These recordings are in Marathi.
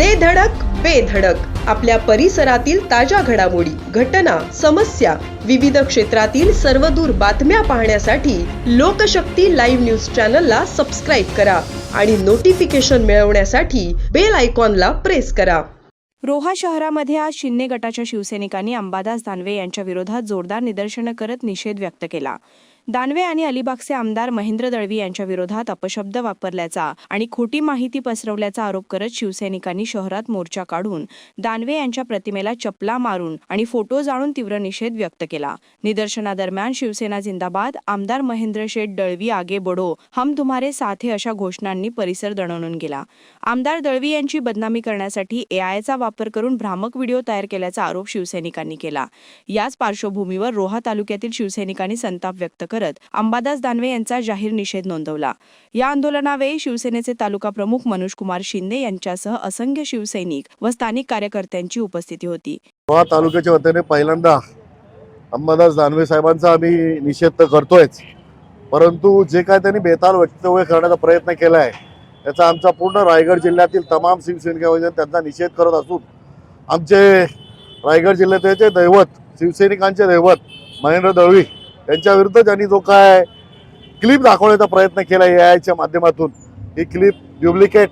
दे धडक बेधडक आपल्या परिसरातील ताज्या घडामोडी घटना समस्या विविध क्षेत्रातील सर्वदूर बातम्या पाहण्यासाठी लोकशक्ती लाईव्ह न्यूज चॅनलला सबस्क्राईब करा आणि नोटिफिकेशन मिळवण्यासाठी बेल आयकॉनला प्रेस करा. रोहा शहरामध्ये आज शिंदे गटाच्या शिवसैनिकांनी अंबादास दानवे यांच्या विरोधात जोरदार निदर्शनं करत निषेध व्यक्त केला. दानवे आणि अलिबागचे आमदार महेंद्र दळवी यांच्या विरोधात अपशब्द वापरल्याचा आणि खोटी माहिती पसरवल्याचा आरोप करत शिवसैनिकांनी शहरात मोर्चा काढून दानवे यांच्या प्रतिमेला चपला मारून आणि फोटो जाळून तीव्र निषेध व्यक्त केला. निदर्शनादरम्यान शिवसेना जिंदाबाद आमदार महेंद्र शेठ दळवी आगे बडो हम तुम्हारे साथे अशा घोषणांनी परिसर दणवून गेला. आमदार दळवी यांची बदनामी करण्यासाठी एआयचा वापर करून भ्रामक व्हिडिओ तयार केल्याचा आरोप शिवसैनिकांनी केला. याच पार्श्वभूमीवर रोहा तालुक्यातील शिवसैनिकांनी संताप व्यक्त करत अंबादास दानवे यांचा जाहीर निषेध नोंदवला. या आंदोलनावेळी शिवसेनेचे तालुका प्रमुख मनोज कुमार शिंदे यांच्यासह असंख्य शिवसैनिक व स्थानिक कार्यकर्त्यांची उपस्थिती होती. तालुक्याच्या वतीने पहिल्यांदा अंबादास दानवे साहेबांचा आम्ही निषेध तर करतोयच. परंतु जे काय त्यांनी बेताल वक्तव्य करण्याचा प्रयत्न केला आहे त्याचा आमचा पूर्ण रायगड जिल्ह्यातील तमाम शिवसैनिकांमध्ये त्यांचा निषेध करत असून आमचे रायगड जिल्ह्याचे दैवत शिवसैनिकांचे दैवत महेंद्र दळवी यांच्याविरुद्ध त्यांनी जो काय क्लिप दाखवण्याचा प्रयत्न केला ए आयच्या माध्यमातून ही क्लिप ड्युप्लिकेट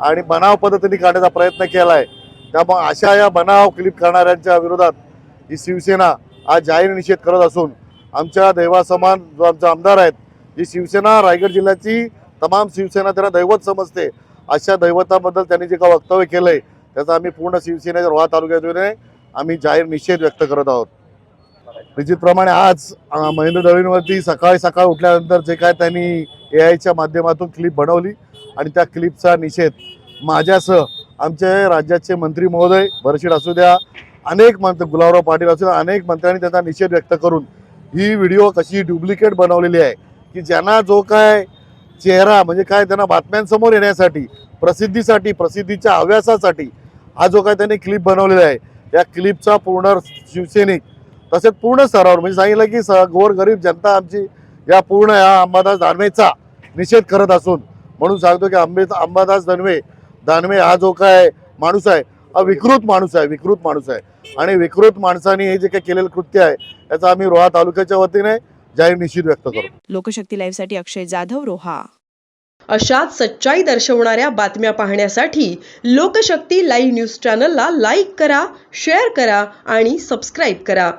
आणि बनाव पद्धतीने काढण्याचा प्रयत्न केला आहे त्यामुळे अशा या बनाव क्लिप करणाऱ्यांच्या विरोधात ही शिवसेना आज जाहीर निषेध करत असून आमच्या दैवासमान जो आमचा आमदार आहेत ही शिवसेना रायगड जिल्ह्याची तमाम शिवसेना त्यांना दैवत समजते. अशा दैवताबद्दल त्यांनी जे का वक्तव्य केलं आहे त्याचा आम्ही पूर्ण शिवसेनेच्या रोहा तालुक्यातून आम्ही जाहीर निषेध व्यक्त करत आहोत. निश्चितप्रमाणे आज महेंद्र दळवींवरती सकाळी सकाळ उठल्यानंतर जे काय त्यांनी ए आयच्या माध्यमातून क्लिप बनवली आणि त्या क्लिपचा निषेध माझ्यासह आमचे राज्याचे मंत्री महोदय बरशीड असू द्या अनेक मंत्री गुलाबराव पाटील असू द्या अनेक मंत्र्यांनी त्याचा निषेध व्यक्त करून ही व्हिडिओ कशी डुप्लिकेट बनवलेली आहे की ज्यांना जो काय चेहरा म्हणजे काय त्यांना बातम्यांसमोर येण्यासाठी प्रसिद्धीसाठी प्रसिद्धीच्या हव्यासासाठी हा जो काय त्यांनी क्लिप बनवलेला आहे या क्लिपचा पूर्ण शिवसैनिक तसेच पूर्ण स्तरावर म्हणजे सांगितलं की स गोरगरीब जनता आमची या पूर्ण या अंबादास दानवेचा निषेध करत असून म्हणून सांगतो की आंबे अंबादास दानवे दानवे हा जो काय माणूस आहे हा विकृत माणूस आहे विकृत माणूस आहे. आणि विकृत माणसाने हे जे काही केलेलं कृत्य आहे याचा आम्ही रोहा तालुक्याच्या वतीने जाहीर निषेध व्यक्त करतो लोकशक्ती लाईव्हसाठी अक्षय जाधव रोहा. अशाच सच्चाई दर्शवणाऱ्या बातम्या पाहण्यासाठी लोकशक्ती लाईव्ह न्यूज चॅनलला लाईक करा शेअर करा आणि सबस्क्राईब करा.